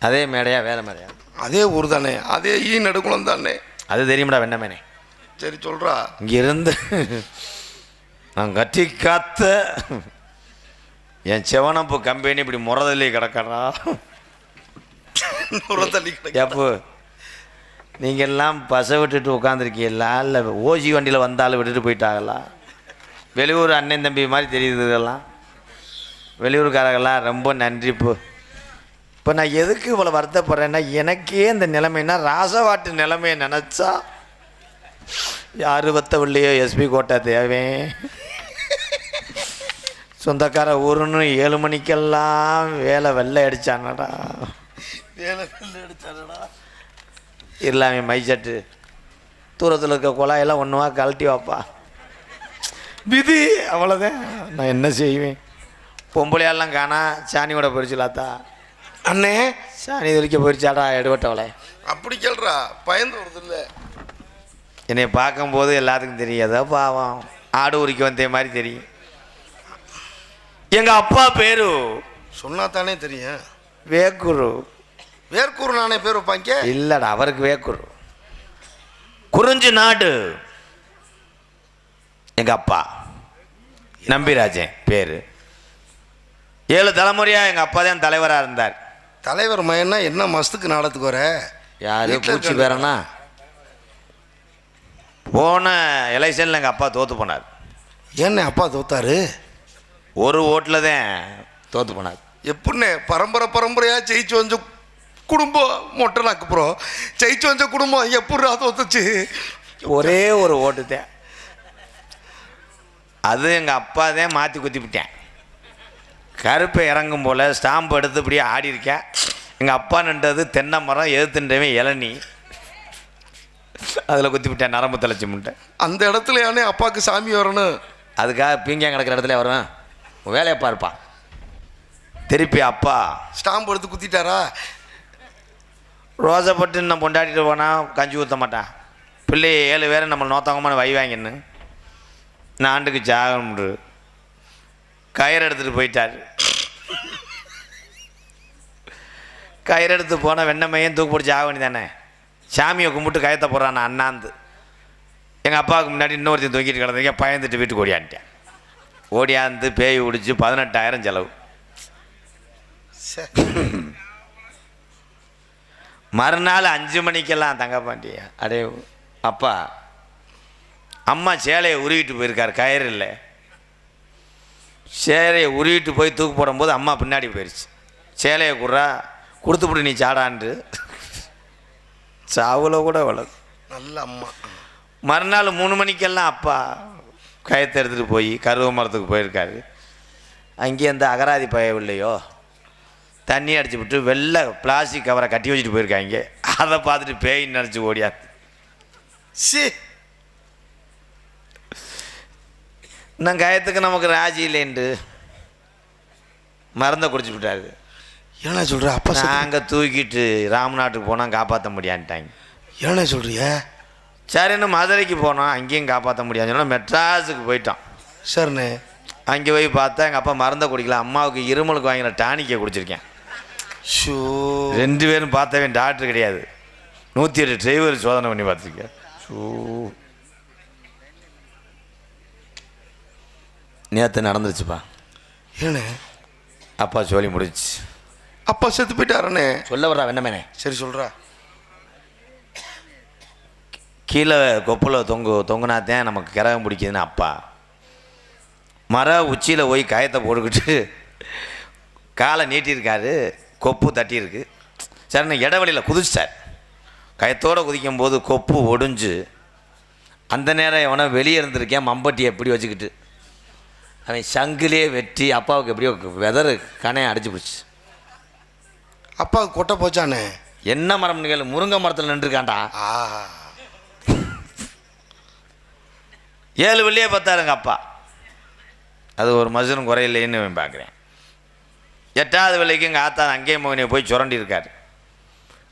அதே மேடையா வேற மேடையா? அதே ஊர் தானே. அதே ஈ நடுக்குளம் தானே. அது தெரியுமாடா வெண்ணமேனே. சரி சொல்றா. இங்கிருந்து நான் கட்டி காத்த என் செவனப்பு கம்பெனி இப்படி முறதல்லி கிடக்கறா. நுர தள்ளி கிடக்கு. எப்போ? நீங்கள் எல்லாம் பசை விட்டுட்டு உட்காந்துருக்கீங்களா இல்லை ஓசி வண்டியில் வந்தாலும் விட்டுட்டு போயிட்டாங்களா? வெளியூர் அண்ணன் தம்பி மாதிரி தெரியுது இதெல்லாம். வெளியூர்காரங்களாம் ரொம்ப நன்றி இப்போ இப்போ நான் எதுக்கு இவ்வளோ வருத்தப்படுறேன்னா எனக்கே இந்த நிலைமைன்னா ராசவாட்டு நிலைமையை நினச்சா யாரு வத்தவில்லையோ எஸ்பி கோட்டை தேவேன் சொந்தக்கார ஊருன்னு ஏழு மணிக்கெல்லாம் வேலை வெள்ளை அடிச்சானடா. வேலை வெள்ளை அடிச்சானடா. இல்லாமே மைச்சட்டு தூரத்தில் இருக்க குழாயெல்லாம் ஒன்றுவா கழட்டி வாப்பா. விதி அவ்வளோதான் நான் என்ன செய்வேன்? பொம்பளையாலாம் காணா சாணியோட போயிடுச்சுலாத்தா அண்ணே. சாணி தெளிக்க போயிடுச்சாடா எடுபட்டவளை. அப்படி கேள்றா பயந்து வருது இல்ல என்னை பார்க்கும்போது எல்லாத்துக்கும் தெரியும். ஏதோ பாவம். ஆடு உரிக்க வந்தே மாதிரி தெரியும். எங்கள் அப்பா பேரு? சொன்னா தானே தெரியும். வேக்குரு. வேர்க்கூர் நானே பேர் வைப்பாங்க? இல்லைடா அவருக்கு வேக்குரு குறிஞ்சி நாடு. எங்கள் அப்பா. நம்பிராஜன் பேர். ஏழு தலைமுறையாக எங்கள் அப்பா தான் தலைவராக இருந்தார். தலைவர் மயன்னா என்ன மஸ்துக்கு நாடத்துக்கு வர? யாரு? பூச்சி பேரனா? போன எலெக்ஷனில் எங்கள் அப்பா தோற்று போனார். ஏண்ணே அப்பா தோத்தாரு? ஒரு ஓட்டில் தான் தோற்று போனார். எப்படிண்ணே? பரம்பரை பரம்பரையா ஜெயிச்சு வந்த குடும்பம் மொட்டை நாக்கு ப்ரோ ஜெயிச்சு வந்த குடும்பம் எப்படிடா தோத்துச்சு? ஒரே ஒரு ஓட்டு தான். அது எங்கள் அப்பா தான் மாற்றி குத்திவிட்டேன் கருப்பை இறங்கும் போல் ஸ்டாம்பு எடுத்து இப்படியே ஆடி இருக்கேன் எங்கள் அப்பா நின்றது தென்னை மரம் எதிர்த்துன்றவன் இளநீ. அதில் குத்திவிட்டேன் நரம்பு தலைச்சி முட்டை அந்த இடத்துல ஏனே அப்பாவுக்கு சாமி வரணும். அதுக்காக பீங்கியா கிடக்கிற இடத்துல வருவேன்? வேலையை பார்ப்பான் திருப்பி அப்பா. ஸ்டாம்பு எடுத்து குத்திட்டாரா? ரோசப்பட்டு நான் பொண்டாட்டிட்டு போனால் கஞ்சி ஊற்ற மாட்டான். பிள்ளை ஏழு பேரை நம்ம நோத்தவங்கமான வை வாங்கின்னு நான் ஆண்டுக்கு ஜாகம்ன்று கயிறு எடுத்துகிட்டு போயிட்டார். கயிறு எடுத்து போனால் வெண்ணமையும் தூக்கு பிடிச்சி ஆக தானே சாமியை கும்பிட்டு கயத்தை போடுறான் நான் அண்ணாந்து. எங்கள் அப்பாவுக்கு முன்னாடி இன்னொருத்தையும் தூக்கிட்டு கிடந்தீங்க பயந்துட்டு வீட்டுக்கு ஓடியான்ட்டேன் ஓடியாந்து பேய் பிடிச்சி பதினெட்டாயிரம் செலவு. மறுநாள் அஞ்சு மணிக்கெல்லாம் தங்கப்பாண்டி அடே அப்பா. அம்மா சேலையை உருவிட்டு போயிருக்கார் கயிறு இல்லை. சேலையை உருவிட்டு போய் தூக்கு போடும்போது அம்மா பின்னாடி போயிடுச்சு சேலையை குடுறா கொடுத்துப்புட்டு நீ சாடான்ட்டு சாவுல கூட வளரு நல்ல அம்மா. மறுநாள் மூணு மணிக்கெல்லாம் அப்பா கயத்தை எடுத்துகிட்டு போய் கருவ மரத்துக்கு போயிருக்காரு. அங்கேயே இந்த அகராதி பயவில்லையோ தண்ணி அடிச்சு விட்டு வெள்ளை பிளாஸ்டிக் கவரை கட்டி வச்சுட்டு போயிருக்காங்க அதை பார்த்துட்டு பேயின்னு நினச்சி ஓடியா சி. இன்னும் கயத்துக்கு நமக்கு ராஜி இல்லைன்ட்டு மருந்தை குடிச்சு விட்டாரு. ஏண்ணே சொல்ற? அப்பா நாங்கள் தூக்கிட்டு ராமநாட்டுக்கு போனால் காப்பாற்ற முடியான்ட்டாங்க. ஏண்ணே சொல்றிய? சரின்னு மதுரைக்கு போனோம் அங்கேயும் காப்பாற்ற முடியாதுன்னு மெட்ராஸுக்கு போயிட்டோம் சரிண்ணே அங்கே போய் பார்த்தா எங்கள் அப்பா மருந்தை குடிக்கல. அம்மாவுக்கு இருமலுக்கு வாங்கின டானிக்கை குடிச்சிருக்கேன். ஷோ. ரெண்டு பேரும் பார்த்தவன் டாக்டர் கிடையாது. நூற்றி எட்டு டிரைவர் சோதனை பண்ணி பார்த்துருக்கேன் ஸோ நேற்று நடந்துருச்சுப்பா. ஏண்ணே அப்பா சொல்லி முடிச்சு அப்பா செத்து போயிட்டாரண்ணே சொல்ல வர்றா வெண்ணமேனே. சரி சொல்றா. கீழே கொப்பில் தொங்கு தொங்குனாத்தான் நமக்கு கிரகம் பிடிக்குதுன்னு அப்பா. மர உச்சியில் போய் காயத்தை போட்டுக்கிட்டு காலை நீட்டியிருக்காரு கொப்பு தட்டியிருக்கு. சரிண்ணே இடைவெளியில் குதிச்சிட்டார். கயத்தோடு குதிக்கும் போது கொப்பு ஒடிஞ்சு அந்த நேரம் எவனோ வெளியே இருந்திருக்கேன் மம்பட்டி எப்படி வச்சுக்கிட்டு. அவன் சங்கிலே வெட்டி அப்பாவுக்கு எப்படியோ வெதறு கணையை அடிச்சு போச்சு அப்பாவுக்கு கொட்டை போச்சானே? என்ன மரம் கேளு முருங்கை மரத்தில் நின்றுருக்கான்டா. ஆஹா ஏழு வெள்ளியே பார்த்தாருங்க அப்பா. அது ஒரு மசுரும் குறையில்லைன்னு பார்க்குறேன். எட்டாவது வெள்ளைக்கு எங்கள் ஆத்தா அங்கேயே மகனியை போய் சுரண்டி இருக்காரு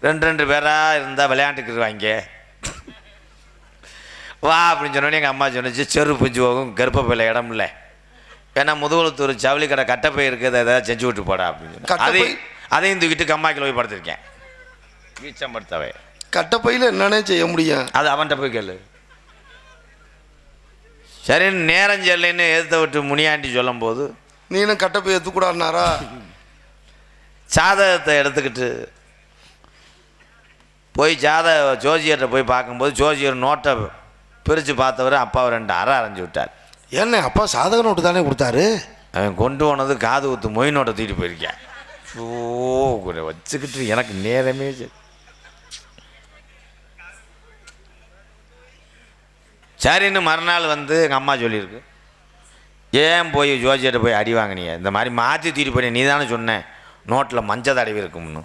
ரெண்டு ரெண்டு பேராக இருந்தால் விளையாண்டுக்குருவாங்க வா அப்படின்னு சொன்னோடனே எங்கள் அம்மா சொன்னிச்சு செரு புஞ்சு போகும் கர்ப்பப்பையில் இடம் இல்லை ஏன்னா முதுகுளத்தூர் ஜவுளி கடை கட்டப்பை இருக்குது அதை ஏதாவது செஞ்சு விட்டு போடா அப்படின்னு? அது அதையும் தூக்கிட்டு கம்மாக்கில் போய் படுத்திருக்கேன். வீச்சம் படுத்தவை கட்டப்பையில் என்னன்னே செய்ய முடியும் அது அவன்கிட்ட போய் கேளு. சரின்னு நேரம் செல்லைன்னு எதிர்த்த விட்டு முனியாண்டி சொல்லும்போது நீனும் கட்டப்பை எடுத்துக்கூடாதுனாரா சாதகத்தை எடுத்துக்கிட்டு போய் ஜாத ஜோசியர்கிட்ட போய் பார்க்கும்போது ஜோசியர் நோட்டை பிரித்து பார்த்தவர் அப்பாவை ரெண்டு அரை அரைஞ்சு விட்டார். ஏண்ணே அப்பா சாதக நோட்டு தானே கொடுத்தாரு? அவன் கொண்டு போனது காது ஊத்து மொய் நோட்டை தூக்கிட்டு போயிருக்கேன். ஓ கூட வச்சுக்கிட்டு எனக்கு நேரமே சரின்னு மறுநாள் வந்து எங்கள் அம்மா சொல்லியிருக்கு. ஏன் போய் ஜோஜியிட்ட போய் அடி வாங்கினீங்க? இந்த மாதிரி மாற்றி தூக்கி போய் நீ தானே சொன்னேன் நோட்டில் மஞ்சள் தடவி இருக்கும்னு.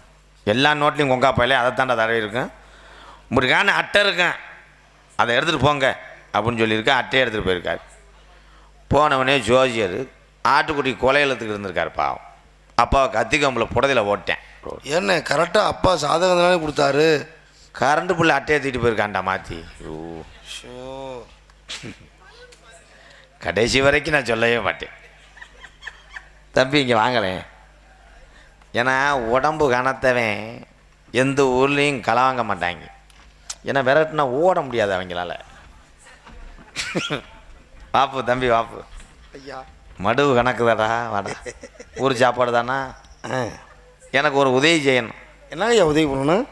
எல்லா நோட்லையும் கொங்கா அதைத்தாண்டா அதை தாண்டா தடவி இருக்கும் உங்களுக்கான அட்டை இருக்கேன். அதை எடுத்துகிட்டு போங்க அப்படின்னு சொல்லியிருக்கேன். அட்டையை எடுத்துகிட்டு போயிருக்காரு. போனவனே ஜோஜியர் ஆட்டுக்குட்டி கொலையலத்துக்கு இருந்திருக்கார் பாவம். அப்பாவை கத்தி கம்பில் புடதில் ஓட்டேன். ஏண்ணே கரெக்டாக அப்பா சாதகம் தானே கொடுத்தாரு? கரண்ட் புள்ள அட்டையை தூக்கிட்டு போயிருக்கான்டா மாற்றி ஓ ஷோ. கடைசி வரைக்கும் நான் சொல்லவே மாட்டேன். தம்பி இங்கே வாங்கலேன் ஏன்னா உடம்பு கனத்தவன் எந்த ஊர்லேயும் களை வாங்க மாட்டாங்க. ஏன்னா விரட்டுனா ஓட முடியாது அவங்களால. வாப்பு தம்பி வாப்பு. ஐயா. மடுவு கணக்குதாடா வாடா. ஊர் சாப்பாடு தானா எனக்கு ஒரு உதவி செய்யணும். என்னங்க உதவி பண்ணணும்?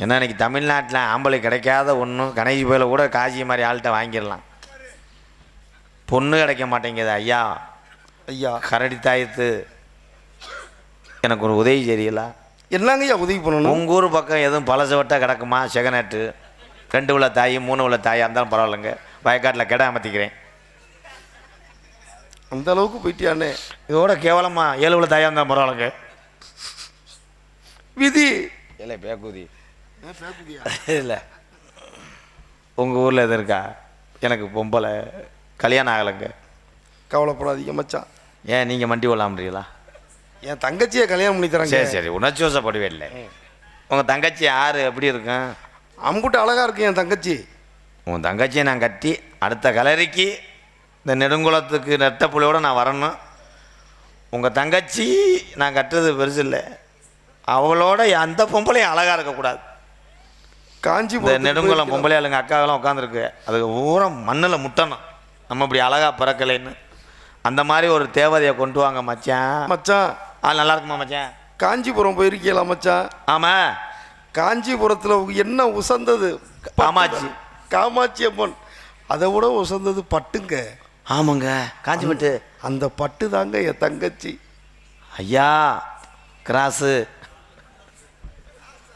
ஏன்னா இன்னைக்கு தமிழ்நாட்டில் ஆம்பளை கிடைக்காத ஒன்றும் கணேஷ் போயில கூட காசி மாதிரி ஆள்கிட்ட வாங்கிடலாம். பொண்ணு கிடைக்க மாட்டேங்குது ஐயா. ஐயா. கரடி தாயத்து. எனக்கு ஒரு உதவி தெரியல என்னங்க ஐயா உதவி பண்ணணும்? உங்கள் ஊர் பக்கம் எதுவும் பழசவட்டா கிடக்குமா? செகநட்டு. ரெண்டு உள்ள தாய் மூணு உள்ள தாயாக இருந்தாலும் பரவாயில்லைங்க. வயக்காட்டில் கிட அமர்த்திக்கிறேன். அந்த அளவுக்கு போயிட்டியாண்ணே. இதோட கேவலமா ஏழு உள்ள தாயாக இருந்தாலும் பரவாயில்லைங்க. விதி. இல்லை பேக்கூதி. இல்லை. உங்கள் ஊரில் எது இருக்கா? எனக்கு பொம்பளை கல்யாணம் ஆகலைங்க. கவலைப்படாதீங்க மச்சான். ஏன் நீங்கள் மண்டி கொள்ளாமறீங்களா? என் தங்கச்சியை கல்யாணம் பண்ணி தராங்க. சரி சரி. உணர்ச்சி வசப்படவே இல்லை. உங்கள் தங்கச்சி யார்? எப்படி இருக்கும்? அம்புட்டு அழகா இருக்கு என் தங்கச்சி. உன் தங்கச்சியை நான் கட்டி அடுத்த கலரிக்கு இந்த நெடுங்குளத்துக்கு நெட்ட புள்ளையோட நான் வரணும். உங்கள் தங்கச்சி நான் கட்டுறது பெருசு இல்லை. அவளோட அந்த பொம்பளையும் அழகாக இருக்கக்கூடாது. காஞ்சி இந்த நெடுங்குளம் பொம்பளையாளுங்க அக்காவெல்லாம் உட்காந்துருக்கு அதுக்கு ஊரம் மண்ணில் முட்டணும். நம்ம இப்படி அழகாக பிறக்கலைன்னு. அந்த மாதிரி ஒரு தேவதையை கொண்டு வாங்க மச்சான். மச்சான். ஆ நல்லா இருக்குமா மச்சான்? காஞ்சிபுரம் போயிருக்கீங்களா மச்சான்? ஆமாம் காஞ்சிபுரத்தில் என்ன உசந்தது? காமாட்சி. காமாட்சி அம்மன். அதை விட உசந்தது பட்டுங்க. ஆமாங்க. காஞ்சிபட்டு. அந்த பட்டு தாங்க என் தங்கச்சி. ஐயா கிராஸு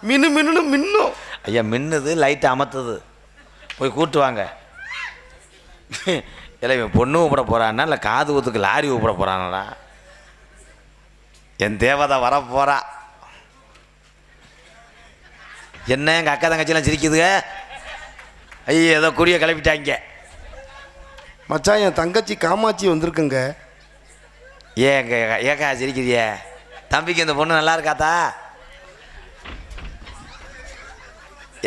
மினு மின்னு மின்னும். ஐயா மின்னுது லைட்டை அமர்த்துது போய் கூட்டு வாங்க. இல்லை இவன் பொண்ணு கூப்பிட போகிறான்னா இல்லை காது ஊத்துக்கு லாரி கூப்பிட போகிறானடா என் தேவதை வர போகிறா என்ன எங்கள் அக்கா தங்கச்சிலாம் சிரிக்குதுங்க? ஐயோ ஏதோ குடியை கிளப்பிட்டாங்க. மச்சான் என் தங்கச்சி காமாட்சி வந்திருக்குங்க. ஏங்க ஏக்கா சிரிக்கிறியே? தம்பிக்கு இந்த பொண்ணு நல்லா இருக்காத்தா?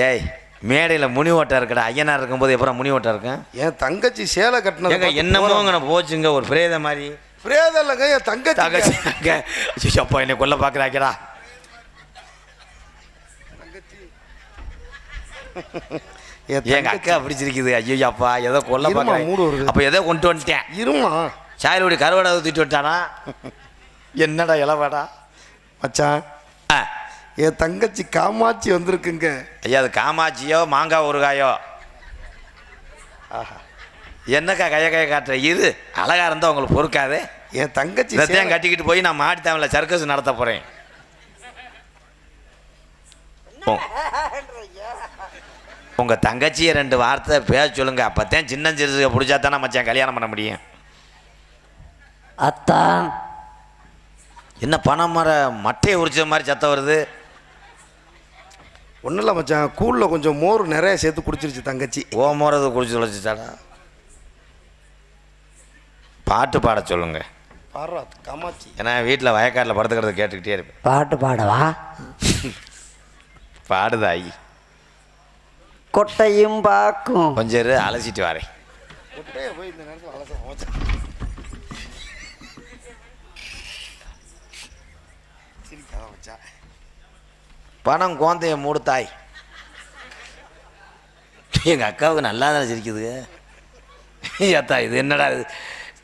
ஏய் மேடையில் முனி ஓட்டம் இருக்குடா. ஐயனார் இருக்கும்போது எப்பறம் முனி ஓட்டம் இருக்கும் என் தங்கச்சி சேலை கட்டினது என்னமோங்க போச்சுங்க ஒரு பிரேத மாதிரி. பிரேதம் இல்லைங்க என் தங்கச்சி தங்கச்சி அப்பா என்னை கொல்ல பார்க்குறாக்கடா என் எங்க அக்கா பிடிச்சிருக்குது. ஐயோ அப்பா ஏதோ கொல்ல பார்க்குறேன் மூடு வருது. அப்போ ஏதோ கொண்டு வந்துட்டேன். இருமா. சாயலுடி கருவாடை ஊற்றிட்டு விட்டானா என்னடா இளவாடா? மச்சான் ஆ. என் தங்கச்சி காமாட்சி வந்திருக்குங்க. ஐயா அது காமாட்சியோ மாங்காய் ஊறுகாயோ? என்னக்கா கைய கைய காட்டுற? இது அழகா இருந்தால் உங்களுக்கு பொறுக்காது. என் தங்கச்சி சேலை- கட்டிக்கிட்டு போய் நான் மாடி தமிழில் சர்க்கஸ் நடத்த போகிறேன் உங்கள் தங்கச்சியை ரெண்டு வார்த்தை பேச சொல்லுங்க. அப்போத்தான் சின்ன சிறுசுக பிடிச்சா தானே மச்சான் கல்யாணம் பண்ண முடியும். அத்தான் என்ன பணம் மர மட்டையை உரிச்ச மாதிரி சத்தம் வருது? ஒன்றும் இல்லை மச்சான். கூழில் கொஞ்சம் மோர் நிறைய சேர்த்து குடிச்சிருச்சு தங்கச்சி. ஓமோறது குடிச்சு தொலைச்சிட்டாடா பாட்டு பாட சொல்லுங்க. பாடுறா காமாட்சி. ஏன்னா வீட்டில் வயக்காட்டில் படுத்துக்கிறத கேட்டுக்கிட்டே இருப்பேன். பாட்டு பாடவா? பாடுதாயி. கொட்டையும் பாக்கும். கொஞ்சம் அலசிட்டு வரேன். பணம் கோந்தைய மூடு தாய். எங்கள் அக்காவுக்கு நல்லா தானே சிரிக்குது. ஏத்தா இது என்னடா இது?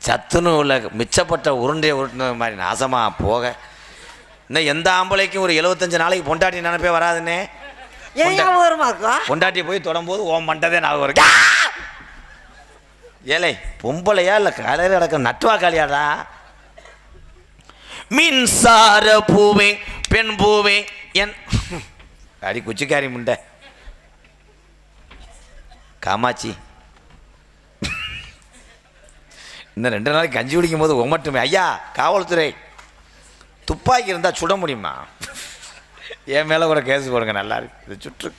சத்துன்னு உள்ள மிச்சப்பட்ட உருண்டையை உருட்டின மாதிரி நாசமாக போக. இன்னும் எந்த ஆம்பளைக்கும் ஒரு எழுபத்தஞ்சு நாளைக்கு பொண்டாட்டி நினைப்பே வராதுன்னே. பொண்டாட்டியை போய் தொடரும்போது ஓம் மண்டதே நான் ஒரு ஏலே பொம்பளையா இல்லை கலையில் கிடக்க நட்டுவா காளியாடா மின்சார பூவே பெண் பூவே என் அடி குச்சிக்காரி முண்டை. காமாட்சி. இன்னும் ரெண்டு நாளைக்கு கஞ்சி குடிக்கும் போது ஒமட்டுமே ஐயா காவல்துறை. துப்பாக்கி இருந்தால் சுட முடியுமா? என் மேலே கூட கேஸ் போடுங்க நல்லா இருக்கு. இது சுற்று.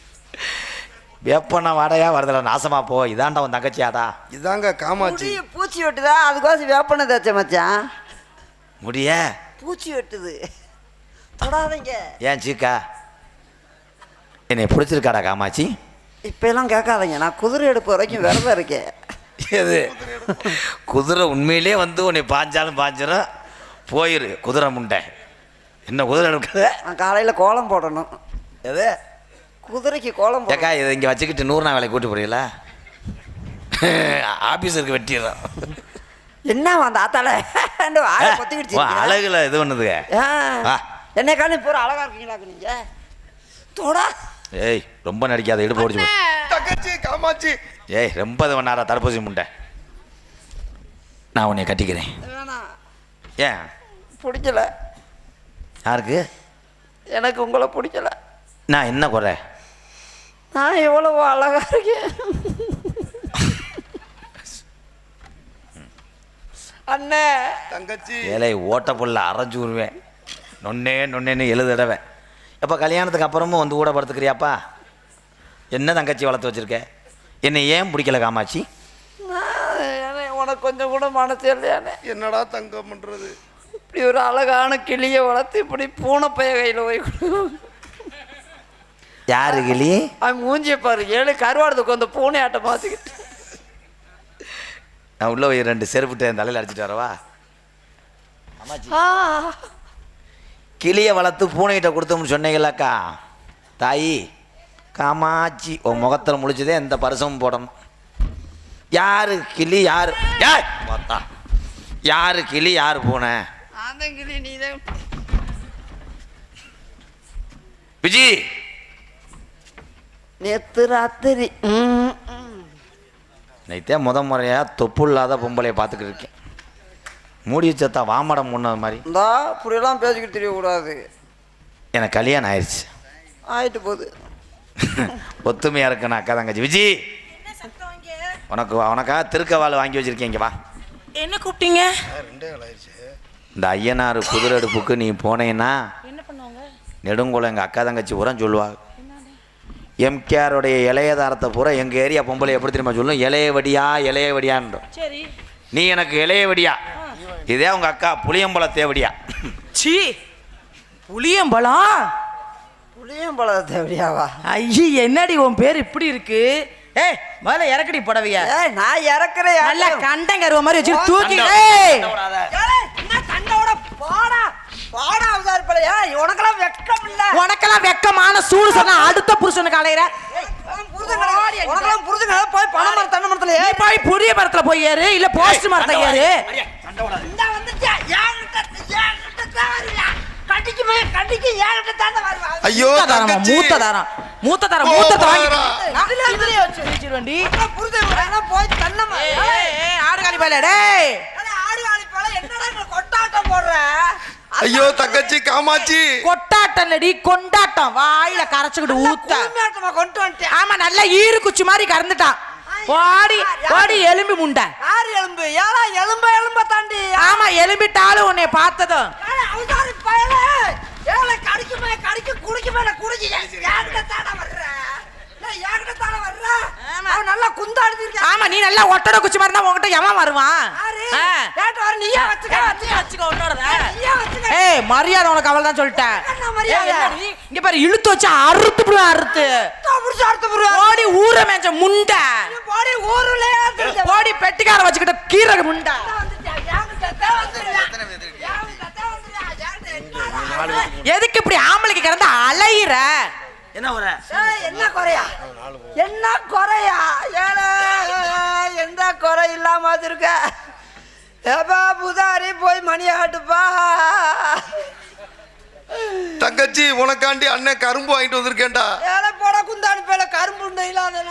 வேப்பண்ணா வாடையா வரதில்ல நாசமா போ. இதாண்டா உன் தங்கச்சியாடா. இதாங்க காமாட்சி. முடி பூச்சி வெட்டுதா அதுக்கோசம் வேப்பனை தேய்ச்ச மச்சான். முடிய? பூச்சி வெட்டுது தொடாதீங்க. ஏன் சீக்கா? என்னை பிடிச்சிருக்காடா காமாட்சி? இப்ப எல்லாம் கேட்காதீங்க. நான் குதிரை எடுப்பு வரைக்கும் விரதம் இருக்கேன். எது? குதிரை உண்மையிலே வந்து உன்னை பாஞ்சாலும் பாஞ்சிரும். போயிரு குதிரை முண்டை. என்ன குதிரை எடுக்காத? நான் காலையில கோலம் போடணும். எது? குதிரைக்கு கோலம் ஏக்கா இதை இங்கே வச்சுக்கிட்டு நூறு நாள் வேலை கூட்டு போறீங்களா? ஆஃபீஸருக்கு வெட்டிடுறோம். என்ன அந்த ஆத்தால ஓ, அழகுல இது பண்ணுதுங்க. என்ன காலம் பூரா அழகா இருக்கீங்களாக்கு நீங்க? தொடா. ஏய் ரொம்ப நடிக்காத இடுப்பு ஓடிச்சு. தங்கச்சி காமாட்சி. ஏய் ரொம்ப இது பண்ணாரா தடுப்பூசி முண்டை. நான் உன்னை கட்டிக்கிறேன். ஏன்? பிடிக்கல. யாருக்கு? எனக்கு உங்களை பிடிக்கல. நான் என்ன குறை? நான் எவ்வளவு அழகா இருக்கேன். அண்ணே. தங்கச்சி. ஏழை ஓட்ட புல்ல அரைஞ்சு விடுவேன் நொன்னே நொன்னேன்னு எழுது தடவை. எப்போ கல்யாணத்துக்கு அப்புறமும் வந்து கூட படுத்துக்கிறியாப்பா என்ன தங்கச்சி வளர்த்து வச்சிருக்க? என்னை ஏன் பிடிக்கல காமாட்சி? உனக்கு கொஞ்சம் கூட மனசு இல்லையானே? என்னடா தங்கம் பண்றது? இப்படி ஒரு அழகான கிளியை வளர்த்து இப்படி பூனை பைய கையில் போய் கொடு. யாரு கிளி? அவன் மூஞ்சிய பாரு ஏழு கருவாடுதுக்கு அந்த பூனை ஆட்டை மாற்றிக்கிட்டு நான் உள்ள போய் ரெண்டு செருப்புட்டு என் தலையில் அடிச்சிட்டு வரவா கிளியை வளர்த்து பூனைகிட்ட கொடுத்தோம்னு சொன்னீங்களாக்கா? தாயி காமாட்சி உன் முகத்தில் முழிச்சதே இந்த பரிசமும் போடணும். யாரு கிளி யாரு? யார் பார்த்தா. யாரு கிளி யாரு பூனை? விஜி. நேத்து ராத்திரி. நைத்தே முத முறையாக தொப்பு இல்லாத பொம்பளையை பார்த்துக்கிட்டு இருக்கேன். மூடி வச்சத்தா வாமடம் முன்னது மாதிரி. இந்தா இப்படியெல்லாம் பேசிக்கிட்டு தெரியக்கூடாது. எனக்கு கல்யாணம் ஆயிடுச்சு ஆயிட்டு போகுது. ஒத்துமையாக இருக்கணும் அக்கா தங்கச்சி. விஜி. உனக்கு உனக்காக திருக்கவாள் வாங்கி வச்சிருக்கேன் இங்க வா. என்ன கூப்பிட்டீங்க? ரெண்டே கால் ஆயிடுச்சு இந்த ஐயனார் குதிரை அடுப்புக்கு நீ போனேன்னா என்ன பண்ணுவாங்க? நெடுங்குளம் எங்கள் அக்கா தங்கச்சி உரம் சொல்லுவாங்க எம்கேஆருடைய இளையதாரத்தை பூரா எங்கள் ஏரியா பொம்பளை எப்படி தெரியுமா சொல்லும்? இளைய வடியா இளைய வடியான்றோம். சரி. நீ எனக்கு இளைய வடியா. இதே உங்கள் அக்கா புளியம்பழ தேவடியா சி புளியம்பழம் புளியும் பழம் தேவையாவா ஐயி என்னடி உன் பேர் இப்படி இருக்கு? ஏய் முதல்ல இறக்கடி புடவைய. ஏய் நான் இறக்குறேன் நல்லா கண்டங்கருவ மாதிரி வச்சு தூக்கி கண்டம். ஏய் என்ன சண்டையோட பாடா. பாடா அவதார் உனக்கெல்லாம் வெட்கம் இல்ல. உனக்கெல்லாம் வெக்கமான சூடு சொன்னா அடுத்த புருஷனுக்கு அலையிற உனக்கெல்லாம் புரிஞ்சுங்க போய் மரம் தென்னை மரத்துல போய் புதிய மரத்துல போய் ஏறு இல்ல போஸ்ட் மரத்துல ஏறு. இந்த வந்துச்சு என்கிட்ட என்கிட்ட தான் வருவியா? கடிக்குமே கடிக்கு என்கிட்ட தானே வருவா? ஐயோ மூத்த தரமா. மூத்த தரம் மூத்த தரம் போ, மூத்தத்தை வாங்கி. இதுல இதுலயே வச்சு வச்சிருவேன்டி புரிஞ்சு போய் மரம் ஏய், ஆடு காலி பாயில டேய். ஆடு வாழி போல என்னடா கொட்டாட்டம் போடுற? ஐயோ தங்கச்சி காமாட்சி. கொட்டாட்டம் இல்லடி கொண்டாட்டம். வாயில கரைச்சுக்கிட்டு ஊத்த. கொண்டு வந்துட்டேன். ஆமா நல்லா ஈரு குச்சி மாதிரி கறந்துட்டான். ஓடி ஓடி எலும்பி முண்டை. யார் எலும்பு? ஏழா எலும்ப எலும்ப தாண்டி. ஆமா எலும்பிட்டாலும் உன்னை பார்த்ததும். ஏழை பயலே ஏழை கடிக்குமே கடிக்கு குடிக்குமே குடிக்கு. என்கிட்ட தானே வர்ற? ஏய், என்கிட்ட தானே வர்ற? அவன் நல்லா குந்தாடுத்திருக்கான் ஆமா நீ நல்லா ஒட்டட குச்சி மாதிரி தான் உன்கிட்ட எவன் வருவான்? நீயே வச்சுக்க. வச்சுக்க வச்சுக்கோ வச்சுக்க. ஏய் மரியாதை உனக்கு அவள் தான் சொல்லிட்டேன்? இங்க பாரு இழுத்து வச்சு அறுத்து விடுவேன் அறுத்து. புடிச்சு அடுத்து புரியா ஓடி ஊற மேஞ்ச முண்டை. போடி ஊருல ஓடி பெட்டிக்கார வச்சுக்கிட்ட கீரை முண்டை. எதுக்கு இப்படி ஆம்பளைக்கு கிடந்து அலையிற? என்ன ஏய், என்ன குறையா? என்ன குறையா? எந்த குறை இல்லாம வச்சிருக்க ஏப்பா புதாரி போய் மணி ஆட்டுப்பா தங்கச்சி உனக்காண்டி அண்ணன் கரும்பு வாங்கிட்டு வந்திருக்கேன்டா. ஏழை போட குந்தாணி பேல கரும்பு உண்டை இல்லாத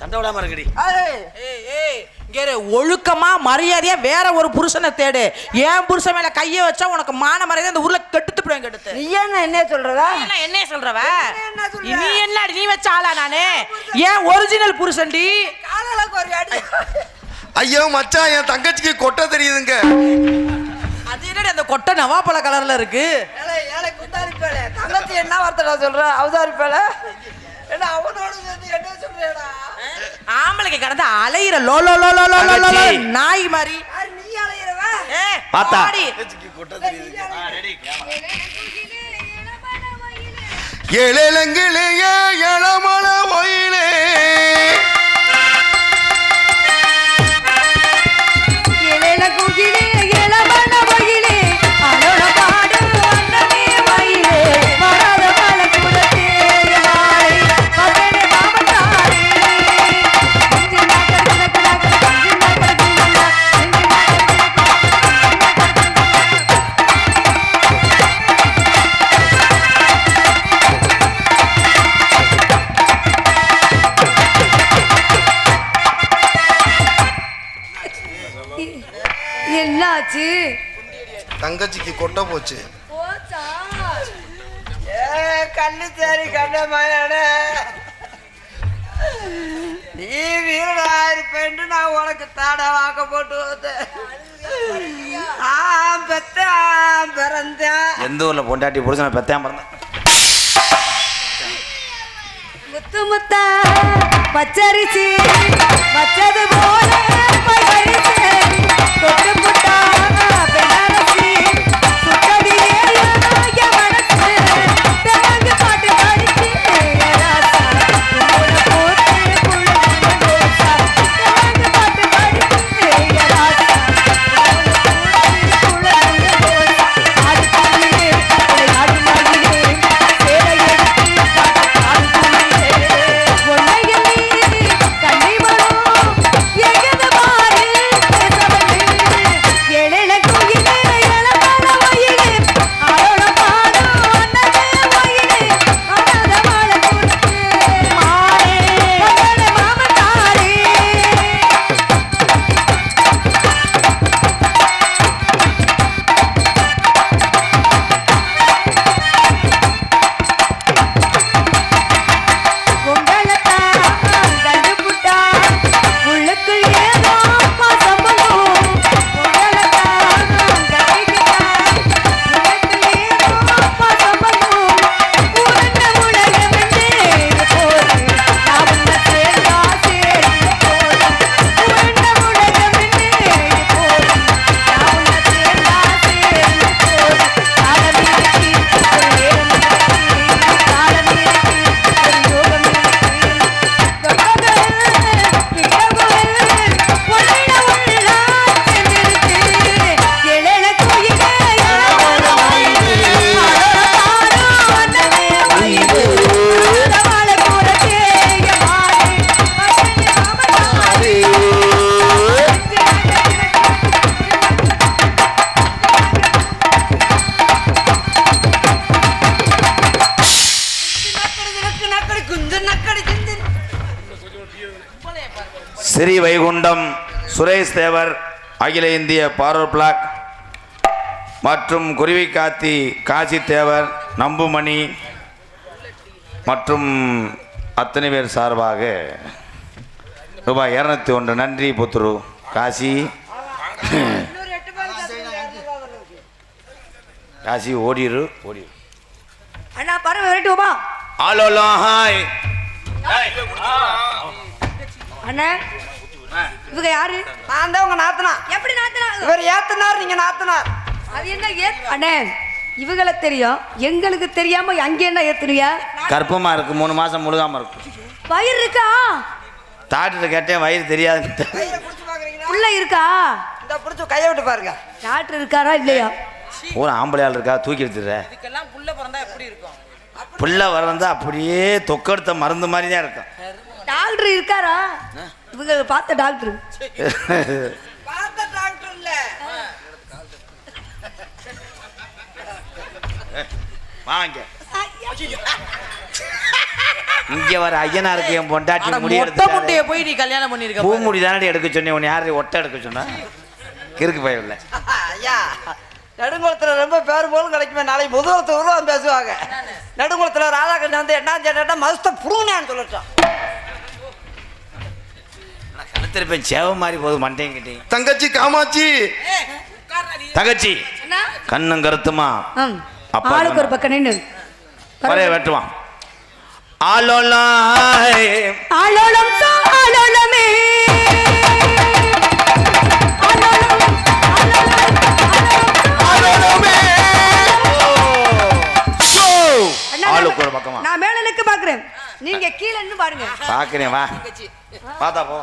சண்டை விடாம இருக்கடி ஏய், ஏய், ஏய், இங்க இரு, ஒழுக்கமா மரியாதையா வேற ஒரு புருஷனை தேடு. ஏன் புருஷன் மேல கைய வச்சா உனக்கு மான மரியாதை இந்த ஊர்ல கெடுத்து போடுவேன் கெடுத்து. நீ என்ன என்ன சொல்றதா? என்ன என்ன சொல்ற? நீ என்ன நீ வச்ச ஆளா நானு? ஏன் ஒரிஜினல் புருஷன்டி? காலையில ஒரு அடி. ஐயோ மச்சான் என் தங்கச்சிக்கு கொட்டை தெரியுதுங்க. அது என்னடி அந்த கொட்டை நவாப்பழ கலர்ல இருக்கு? ஏழை ஏழை குந்தாணி பேல தங்கச்சி என்ன வார்த்தைடா சொல்ற? அவதாரி பேல என்ன அவனோட சேர்ந்து என்ன சொல்றேடா? ஆம்பளைக்கு கடந்து அலையிற லோ லோ லோ லோ லோ லோ, லோ. நாய் மாதிரி. யார் நீ அலையிறவ? ஏ, பாத்தா. ஆடி. ஏழலங்கிலேயே இளமல ஒயிலே என்னாச்சு தங்கச்சிக்கு கொட்டை போச்சு. போச்சா? ஏ கண்ணு சரி கண்ண மயனே நீ வீரடா இருப்பேன்னு நான் உனக்கு தாடா வாக்க போட்டு வந்தேன். ஆ பெத்தான் பிறந்தேன். எந்த ஊர்ல பொண்டாட்டி புருஷனை பெத்தாம பிறந்தேன் முத்து முத்தா பச்சரிசி வச்சது போல பயிரிச்சு அகில இந்திய பார்வர் பிளாக் மற்றும் குருவிக்காத்தி காசி தேவர் நம்புமணி மற்றும் அத்தனை பேர் சார்பாக ரூபாய் இரநூத்தி ஒன்று. நன்றி புத்துரு. காசி. காசி ஓடிரு ஓடிரு. அண்ணா பறவை விரட்டுவோமா ஆலோலோ ஹாய். அண்ணா இவங்க யாரு? நான் தான் உங்க நாத்தனா எப்படி நாத்தனா இவர் ஏத்தனார் நீங்க நாத்தனார். அது என்ன ஏத் அண்ணே இவங்களை தெரியும். எங்களுக்கு தெரியாம அங்கே என்ன ஏத்துறியா கற்பமாக இருக்கு மூணு மாதம் முழுகாமல் இருக்கும் வயிறு இருக்கா? டாக்டர் கேட்டேன் வயிறு தெரியாது உள்ள இருக்கா? இந்த பிடிச்சி கையை விட்டு பாருங்க. டாக்டர் இருக்காரா இல்லையா? ஒரு ஆம்பளை ஆள் இருக்கா? தூக்கி எடுத்துடுற. இதுக்கெல்லாம் புள்ள பிறந்தா எப்படி இருக்கும்? பிள்ளை வரந்தா அப்படியே தொக்கெடுத்த மருந்து மாதிரி தான் இருக்கும். டாக்டர் இருக்காரா? இவங்க பார்த்த டாக்டர். பார்த்த டாக்டர் இல்ல. வாங்க. இங்க வர ஐயனாருக்கு என் பொண்டாட்டி முடி மொட்டை முட்டைய போய் நீ கல்யாணம் பண்ணிருக்க பூ. முடி தானே எடுக்க சொன்னேன் உன்னை யாரு ஒட்டை எடுக்க சொன்னா? கிறுக்கு பயவில்லை. ஐயா நெடுங்குளத்துல ரொம்ப பேர் போலும் கிடைக்குமே நாளைக்கு முதுகுளத்து தான் பேசுவாங்க. நெடுங்குளத்துல ராதாகிருஷ்ணன் வந்து என்ன கேட்டா மஸ்த புடுங்கினான்னு சொல்லட்டும் கழுத்திருப்பேன் சேவை மாதிரி போகுது மண்டையும் கிட்டையும் தங்கச்சி நீ. தகச்சி கண்ணும் கருத்துமா? ஆளுக்கு ஒரு பக்கம் நின்று வெட்டுவான். ஆலோலாய் ஆலோலம் ஆலோலமே ஆலோலம் ஆளுக்கு ஒரு பக்கமா நான் மேல நிக்க பாக்குறேன் நீங்க கீழே நின்னு பாருங்க. பாக்குறேன் வா. பார்த்தா போ.